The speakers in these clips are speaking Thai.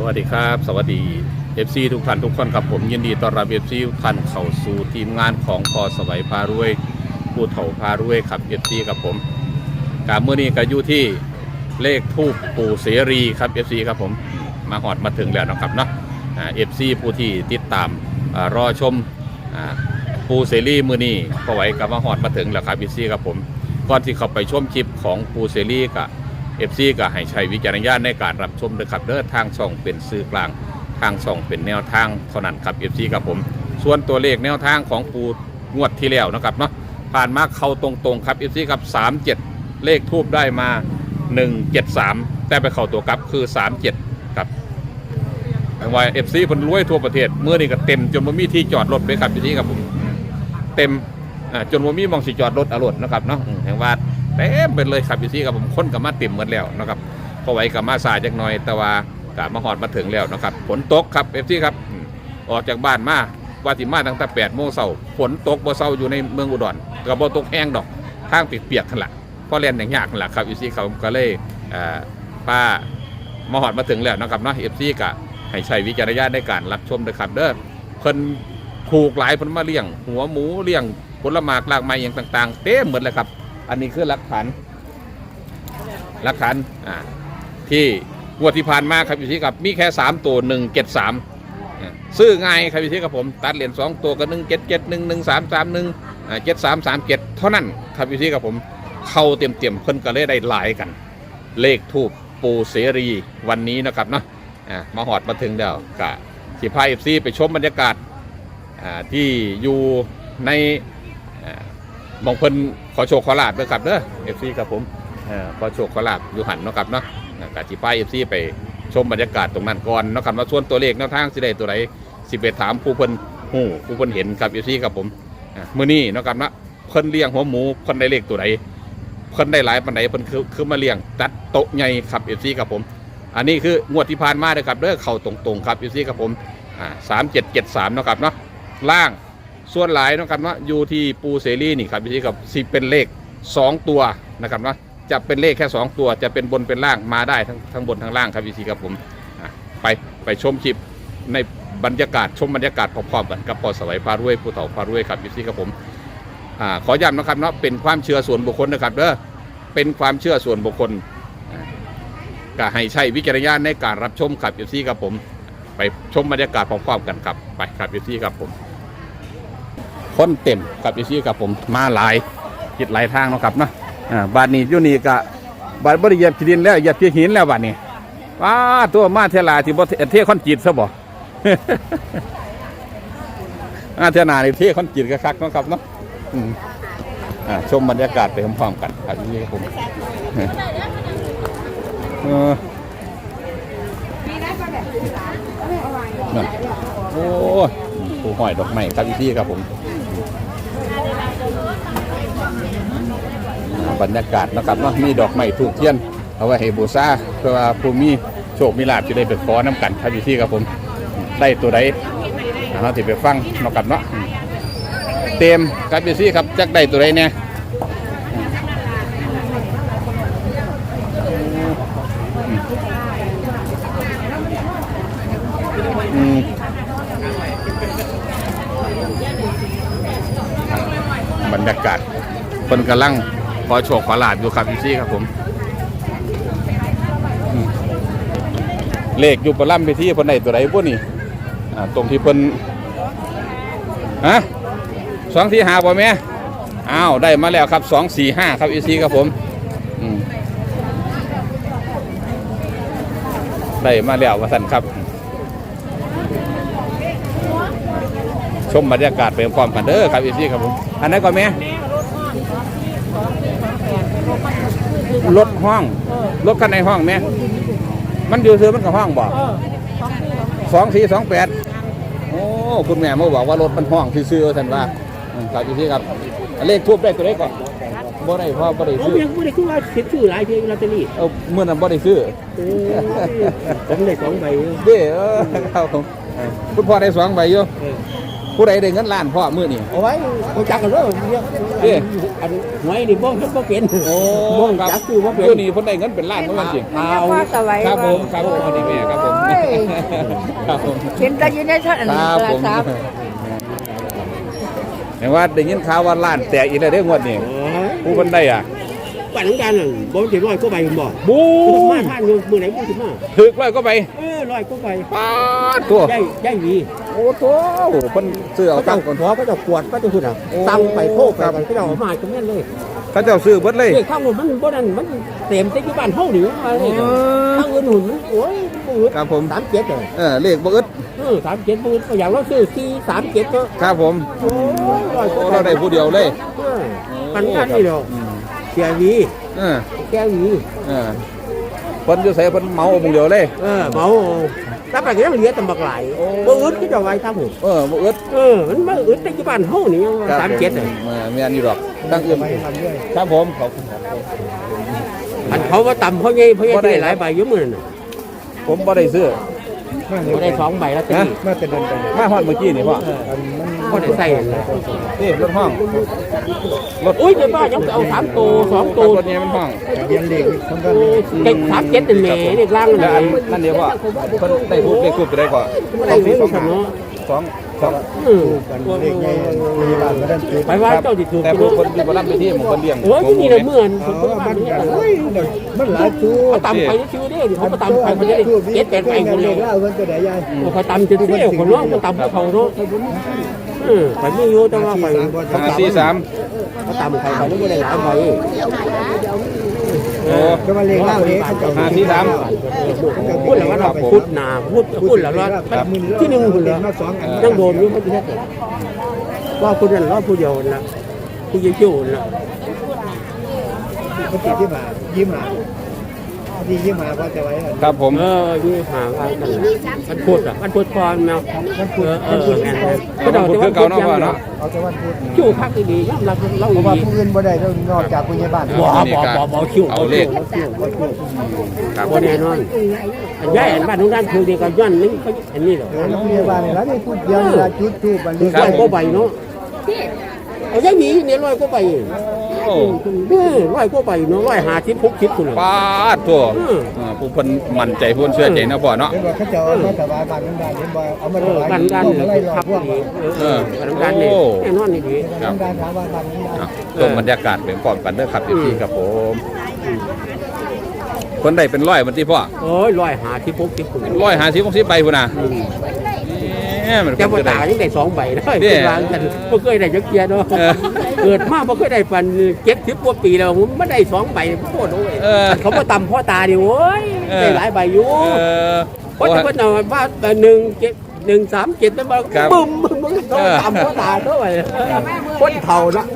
สวัสดีครับ สวัสดี FC ทุกท่านทุกคนครับผมยินดีต้อนรับ FC ทุกท่านเข้าสู่ทีมงานของพอสวัยพารวยผู้เฒ่าพารวยครับ FC ครับผมการเมื่อนี้ก็อยู่ที่เลขทูปปู่เสรีครับ FC ครับผมมาหอดมาถึงแล้วนะครับเนาะอ่า FC ผู้ที่ติดตามอรอชมอปู่เสรีมือนี้พอไหวกับมาหอดมาถึงแล้วครับ FC ครับผมก่อนที่เข้าไปชมคลิปของปู่เสรีกับ เอฟซีก็ให้ใช้วิจารณญาณในการรับชมด้วยครับเด้อทางช่องเป็นสื่อกลาง ทางช่องเป็นแนวทางเท่านั้นครับเอฟซีครับผม ส่วนตัวเลขแนวทางของปูงวดที่แล้วนะครับเนาะผ่านมาเข้าตรงๆครับเอฟซีครับ37 เลขทูบได้มา 173 แต่ไปเข้าตัวกลับคือ 37ครับว่าเอฟซีเพิ่นรวยทั่วประเทศเมื่อนี้ก็เต็มจนว่ามีที่จอดรถเลยครับเอฟซีครับผมเต็มจนว่ามีมองสิจอดรถอรถนะครับเนาะแห่งว่า เต็มเป็นเลยครับอยู่ที่กับผมค้นกับมาเต็มหมดแล้วนะครับพอไหวกับมาสายจักหน่อย แต่ว่ากามาหอดมาถึงแล้วนะครับฝนตกครับเอฟซีครับออกจากบ้านมาว่าสิมาตั้งแต่8โมงเช้าฝนตกบ่เช้าอยู่ในเมืองอุดรก็บ่ตกแห้งดอกทางเปียกๆกันละเพราะเรียนอย่างยากนั่นละครับเอฟซีเขาก็เลยเอ่อป้ามาหอดมาถึงแล้วนะครับเนาะเอฟซีก็ให้ใช้วิจารณญาณในการรับชมด้วยครับเด้อเพิ่นถูกหลายผลมาเลี้ยง หัวหมูเลี้ยงผลหมากลากไม้อย่างต่าง ๆ เต็มหมดเลยครับ อันนี้คือหลักฐานหลักฐานอ่าที่งวดที่ผ่านมาครับอยู่ที่กับมีแค่ 3 ตัว 1 7 3 ซื้อง่ายครับอยู่ที่กับผม ตัดเหรียญ2ตัวกับ 1 7 7 1 1 3 3 1 7 3 3 7 เท่านั้นครับอยู่ที่กับผมเข้าเต็มเต็มเพิ่นก็เลยได้หลายกัน เลขทูปปูเสรีวันนี้นะครับเนาะอ่ามาหอดมาถึงแล้วกะสิพายเอฟซีไปชมบรรยากาศอ่าที่อยู่ใน มองเพิ่นขอโชคขอลาบด้วยครับเด้อเอฟซีครับผมอ่าขอโชคขอลาบอยู่หันเนาะครับเนาะอ่ากาจิป้ายเอฟซีไปชมบรรยากาศตรงนั้นก่อนเนาะครับว่าส่วนตัวเลขแนวทางสิได้ตัวไหนสิไปถามผู้เพิ่นหูผู้เพิ่นเห็นครับเอฟซีครับผมอ่ามื้อนี้เนาะครับเนาะเพิ่นเลี้ยงหัวหมูเพิ่นได้เลขตัวไหนเพิ่นได้หลายปานใดเพิ่นคือคือมาเลี้ยงจัดโต๊ะใหญ่ครับเอฟซีครับผม อันนี้คืองวดที่ผ่านมาเลยครับเด้อเข้าตรงๆครับเอฟซีครับผมอ่าสามเจ็ดเจ็ดสามเนาะครับเนาะล่าง ส่วนหลายนะครับว่าอยู่ที่ปูเสรีนี่ครับพี่กับสิเป็นเลข 2 ตัวนะครับว่าจะเป็นเลขแค่ 2 ตัวจะเป็นบนเป็นล่างมาได้ทั้งทั้งบนทั้งล่างครับพี่ครับผมไปไปชมคลิปในบรรยากาศชมบรรยากาศพร้อมๆกันกับปอสวัยพารวยผู้เฒ่าพารวยครับพี่ครับผมอขอย้ำนะครับเนาะเป็นความเชื่อส่วนบุคคลนะครับเด้อเป็นความเชื่อส่วนบุคคลก็ให้ใช้วิจารณญาณในการรับชมครับพี่ครับผม ไปชมบรรยากาศพร้อมๆกันครับไปครับพี่ครับผม คนเต็มกับอีซี่กับผมมาหลายคิดหลายทางเนาะครับเนาะอ่าบ้านนี้อยู่นี่ก็บ้านบริเยบที่ดินแล้วเยียบหินแล้วบ้านนี้ว้าตัวมาเทลาที่บ่เทคอนกรีตซะบ่อาเทนาในเทคอนกรีตก็คักเนาะครับเนาะอ่าชมบรรยากาศไปพร้อมๆกันครับนี่ครับผมโอ้ยผู้ห้อยดอกไม้ครับพี่ครับผม บรรยากาศนะครับเนาะมีดอกไม้ถูกเทียน เอาไว้ให้บูชาเพื่อว่าผู้มีโชคมีลาภจะได้ไปขอน้ำกันครับอยู่ที่ครับผมได้ตัวใดเราติไปฟังเนาะครับเนาะเต็มครับอยู่ที่ครับจักได้ตัวใดเนี่ยบรรยากาศคนกำลัง ขอโชคขอลาบอยู่ครับพี่ซี่ครับผมเลขอยู่ประล่ำไปที่เพิ่นไหนตัวใดพวกนี้อ่าตรงที่เพิ่นฮะสองสี่ห้าบ่แม่อ้าวได้มาแล้วครับสองสี่ห้าครับอีซี่ครับผมอืมได้มาแล้ววาสันครับ ชมบรรยากาศไปพร้อมกันเด้อครับอีซี่ครับผมอันนั้นก็แม่ รถห้องรถคันในห้องแม่มันอยู่ซื้อมันกับห้องบอกสองสี่สองแปดโอ้คุณแม่มาบอกว่ารถมันห้องซื้อๆท่านว่าอืมครับอยู่ที่ครับเลขทูบได้ตัวเลขก่อนบ่ได้พ่อบ่ได้ผมซื้อยังไม่ได้คือว่าเสียชื่อหลายเพียงลอตเตอรี่เอาเมื่อนั้นบ่ได้ซื้อโอ้ยผมได้สองใบเด้อเออครับผมเออคุณพ่อได้สองใบอยู่เออ ผู้ใดได้เงินล้านพ่อมื้อนี่เอาไว้กูจักกันเด้อเรียกเอ๊ะ อันหวยนี่บ่เฮ็ดบ่เป็นโอ้บ่ครับจักคือบ่เป็นผู้นี้เพิ่นได้เงินเป็นล้านเมื่อวันจริงเอา พ่อสวัยครับผมครับผมสวัสดีแม่ครับผมโอ้ยครับผม เห็นแต่อยู่ในท่านครับผมครับเห็นว่าได้ยินข่าวว่าล้านแตกอีกแล้วเด้องวดนี้ผู้เพิ่นได้อะ ปั่นของกันน่ะบ่สิร้อยก็ไปบ่บูมาท่านอยู่มื้อไหนบ่สิมาถึกร้อยก็ไปเออร้อยก็ไปปาดตัวได้ได้ดีโอ้โหเพิ่นซื้อเอาเขาตั้ตั้งงก่อนพอก็จะกวดก็จะพุ่นอะโอ้ตั้งไปโคกไปครับกันก็จะเอามาจังนั้นเลยเขาเจ้าซื้อเบิดเลย เด็กข้างบนมันบ่นั่นมันเต็มแต่อยู่บ้านเฮานี่มาเลยเออข้างอื่นหุ่นมันโอ้ยบ่อึดครับผมสามเจ็ดเลยเออเลขบ่อึดเออสามเจ็ดบ่อึดก็อย่างเราซื้อสี่สามเจ็ดก็ครับผมโอ้ยร้อยกโอ้ว่าเราได้ผู้เดียวเลย เออปันกันนี่ดอกอืมเสียวีเออแก้วีเออเพิ่นอยู่ไสเพิ่นเมาเอาผู้เดียวเลย เออเมาถ้าไปก็ยังเหลือแต่บักหลายบ่อึดก็จะไว้ครับผมเออบ่อึดเออมันบ่อึดแต่อยู่บ้านเฮานี่ยังว่าสามเจ็ดเลยเออแม่นอยู่ดอกตั้งอื่นครับผมขอบคุณครับ อันเขาว่าต่ำเขาใหญ่เขาใหญ่ได้หลายใบอยู่มื้อนั้นน่ะผมบ่ได้ซื้อ บ่ได้สองใบแล้วตนะนี่มาแต่เดินไปมาฮอดเมื่อกี้นี่พ่อบ่ได้ใส่นั่นล่ะนี่รถห้องรถอุ้ยเดี๋ยวบ้ายังเอาสามตัวสองตัวรถนี้มันห้องเรียนเด็กคนกันเด็กสามเจ็ดเป็นเมย์เด็กล่างแล้วนั่อันนนั่นเดียวพ่อเพิ่นได้พูดได้พูดไปได้ก่อนไม่ได้เงินฉันเนาะสอง สองอืมกันเด็กไงพยาบาลมาดันติดไปว่าเจ้าติถูกแต่กินผู้คนที่บ่รับไปที่หมู่คนเลี้ยงโอ้ยที่นี่เลยเมื่อนผมอ๋อก็มับ้านนนี้โอ้ยมันหลายตัวเขาตำไปชื่อเด้เขาก็ตำไปคนนี้เจ็ดแปดไปคนเดียวเล่ามันตัวไหนยายเขาตำจะเที่ยวคนเนาะเขาตำเขาเนาะอืมไปไม่อยู่แต่ว่าไปห้าสี่สามเขาตำใครไปไม่ได้หลายใบ โอ้ก็มาเลี้ยงเล่านี้เขาเจ้าห้าสี่สามพูดแล้วว่าเราพูดหนาพูดพูดแล้วว่าที่หนึ่งคนเลี้เลยยงมาสองอันยังโดนอยู่ไม่ใช่ว่าคนนั้นว่าผู้เดียวนะผู้ยิ่งยิ่งนะเขาติดที่มายิ้มมา ดียิ้มมาเพราะจะไว้ครับผม เออยี่หาอะไรกันมันพูดอะมันพูดพรแมวมันพูดมันพูดก็เดาแต่ว่าเอาแต่วันพุธคิวพักดีๆย่ำรับเล่าเพราะว่าดีผู้อื่นบ่ได้นอกจากผู้ใหญ่บ้านบ่บ่บ่บ่คิวเอาเลขคิวครับบ่แน่นอนอันย้ายอันบ้านของด้านคือเดียวกันย้อนนึงเขาอันนี้หรอเออแล้วผู้ใหญ่บ้านนี่แล้วนี่พูดเดียวเวลาจุดทูบมันเลี้ยงร้อยกว่าใบเนาะเอาย้ายหนีเนี่ยร้อยกว่า ใบโอ้เออร้อยกว่าใบเนาะร้อยห้าสิบหกสิบคนละปาดตัวอ่าผู้เพิ่นมั่นใจผู้เพิ่นเชื่อใจนะพ่อเนาะ เห็นว่าเขาจะเอามาถวายบ้านนั้นบ้านนี้บ่เอามาเอถอวายบ้านด้านไล่เนี่ยหลอครักบพวกดีเออบ้านด้านนี่แน่นอนนี่ดีบ้านด้านถามว่าบ้านนี้อะตรงบรรยากาศเป็นพร้อมกันเด้อครับพี่ครับผมคนใดเป็นร้อยมันที่พ่อโอ้ยร้อยหาที่พกที่คุณร้อยห้าสิบหกสิบใบพุ่นน่ะ แหมมันแต่เป็นว่าจะได้ ตายังได้สองใบนะเนี่เป็ยนวางกันบ่เคยได้จักเกียร์เนาะเออ เกิดมาบ่เคยได้ปันเจ็ดสิบกว่าปีแล้วผมไม่ได้สองใบโคตรโอ้ยเออเขาบ่ต่ำพ่อตาดิโอ้ยเออ ได้หลายใบอยู่เออเพราะจะเพิ่นเอาว่าหนึ่งเจ็ดหนึ่งสามเจ็ดนั่นมาครับบึ้มบึ้มบึ้มต้องต่ำพ่อตาเท่าไหร่คนเฒ่าเนาะ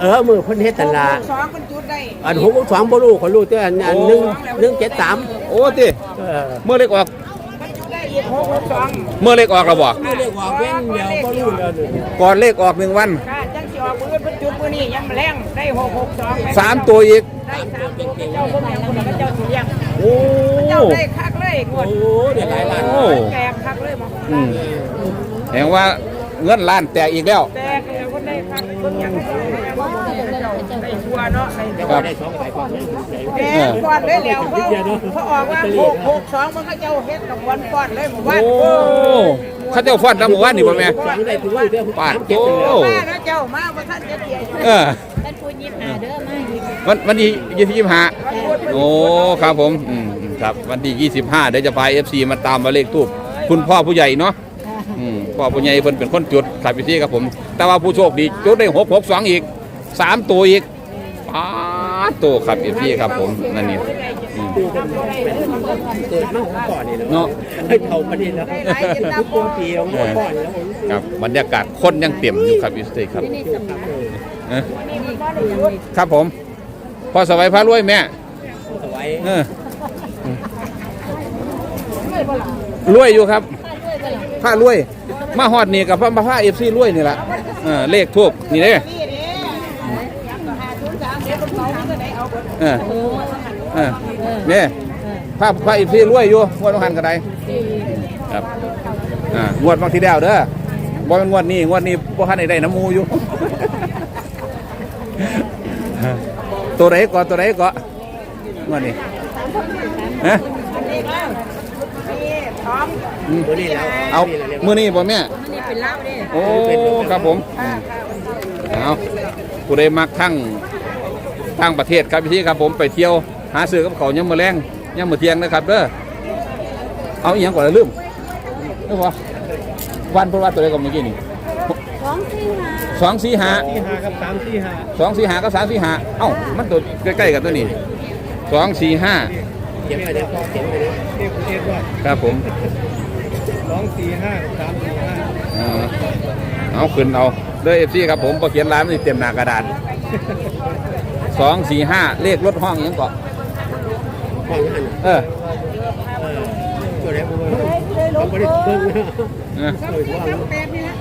เออมือเพิ่นเฮ็ดตลาดสองคนจุดได้อันหกสองบ่รู้เขารู้แต่อันอันหนึ่งหนึ่งเจ็ดสามโอ้ติเออ เมื่อเล็กออก เมื่อเล็กออกแล้วบ่ไม่เรียกว่าเว้นเดี๋ยวบ่รู้แล้วนี่ก่อนเลขออกหนึ่งวันค่ะจังสิออกมือเพิ่นจุดมือนี่ยังแรงได้หกหกสองสามตัวอีกได้สามตัวเจ้าพวกนี้คุณเจ้าสิเลี้ยงโอ้เจ้าได้คักเลยงวโอ้โหเดี๋ยวหลายล้านโอ้แกงคักเลยหมออืมแห่งว่าเงินล้านแตกอีกแล้ว แต่คือคนได้คักคนอย่างเจ้าได้ชัว เนาะได้ครับได้สองใบก่อนแกงก่อนเลยแล้วเขาเขาออกว่าหกหกสองมันเขาเจ้าเฮ็ดกับวันก่อนเลยหมู่บ้านโอ้เขาเจ้าฟันทำหมู่บ้านนี่บ่แม่สองได้ถึงว่าเดี๋ยวปาดเจ็ดโอ้เลยมานะเจ้ามาว่าท่านจะเสียเออท่านพูดยิบหาเด้อมาอีกวันวันที่ยี่สิบห้าโอ้ครับผมอืมอืมครับวันที่ยี่สิบห้าเดี๋ยวจะพาเอฟซีมาตามมาเลขทูบคุณพ่อผู้ใหญ่เนาะอืมพ่อผู้ใหญ่เพิ่นเป็นคนจุดครับพี่ครับผม แต่ว่าผู้โชคดีจุดได้หกหกสองอีกสามตัวอีก ป้าดตัวครับเอฟซีครับผมนั่นนี่อืมเกิดมาก่อนนี่เนาะให้เท่าประเด็นแล้วทุกตัวเปียวมาก่อนแล้วผมครับบรรยากาศคนยังเต็มอยู่ครับพี่สเตครับเอ้อครับผมพ่อสบายพารวยแม่สบายเออรวยอยู่ครับผ้ารวย มาฮอดนี่กับพระผ้าเอฟซีรวยนี่แหละเออเลขทูบนี่เด้ เออเออเนี่ยผ้าผ้าเอฟซีรวยอยู่งวดต้องหันกันไดครับอ่างวดบางทีเดียวเด้อบ่เป็นงวดนี้งวดนี้บ่ทันได้ได้น้ำหมูอยู่ ตัวไหนก่อนตัวไหนก่อนงวดนี้ฮะนี่ท้องมื้อนี้แล้วเอามื้อนี้บ่แม่มันนี่เป็นเหล้าเด้โอ้ ครับผม เอาผู้ใดมักทั้ง ทั้งประเทศครับพี่ครับผมไปเที่ยวหาซื้อกับเขาวยังมือแรงยังมือเที่ยงนะครับเด้อเอาอีกอย่างก่อนเลยลืมนึกว่าวันเพราะว่าตัวใดก็เมื่อกี้นี่สองสี่ห้าสองสี่ห้าที่หากับสามที่หาสองสี่ห้ากับสามสี่ห้าเอ้ามันตัวใกล้ๆกันตัวนี้สองสี่ห้าเขียนไปเลยเขียนไปเลยเอฟเอฟว่าครับผมสองสี่ห้ากับสามสี่ห้าเออเอาขึ้นเอาเด้อเอฟซีครับผมพอเขียนร้านมันสิเต็มหน้ากระดาษ สองสี่ห้าเลขรถห้องอิหยังเกาะห้องนั้นเออเออตัวไหนบ่เขาบ่ได้เบิ่งนะเออเออว่าแปดนี่ละ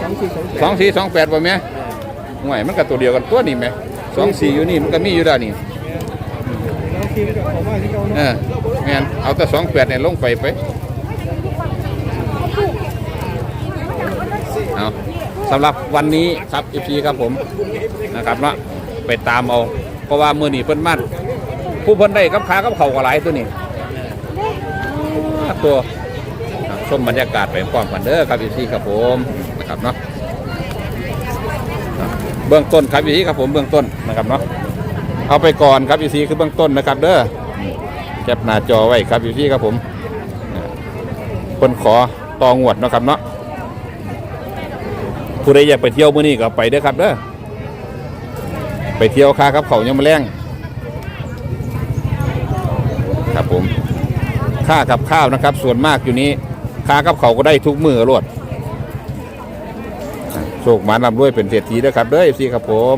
สองสี่สองสองสี่สองแปดป่ะแม่ห่วยมันก็ตัวเดียวกันตัวนี่แม่สองสี่อยู่นี่มันก็มีอยู่ด้านนี่น้องทีมกับผมว่าที่เราเออแม่นเอาแต่สองแปดเนี่ยลงไปไปเอาสำหรับวันนี้ครับอีพีครับผมนะครับเนาะ ไปตามเอา เพราะว่ามือนี่เพิ่นมาผู้เพิ่นได้กับขากับเข่าก็หลายตัวนี่ตัวชมบรรยากาศไปพร้อมกันเด้อครับอีพีครับผมนะครับเนาะเบื้องต้นครับอยู่ที่ครับผมเบื้องต้นนะครับเนาะเอาไปก่อนครับอยู่ที่คือเบื้องต้นนะครับ เด้อแคปหน้าจอไว้ครับอยู่ที่ครับผมคนขอตองวดเนาะครับเนาะผู้ใดอยากไปเที่ยวมื้อนี้ก็ไปเด้อครับเด้อ ไปเที่ยวค่าครับเขายังมาแรงครับผมค่ากับข้าวนะครับ ส่วนมากอยู่นี้ค่ากับเขาก็ได้ทุกมือรวดโชคหมานำรวยเป็นเศรษฐีนะครับเด้อเอฟซีครับผม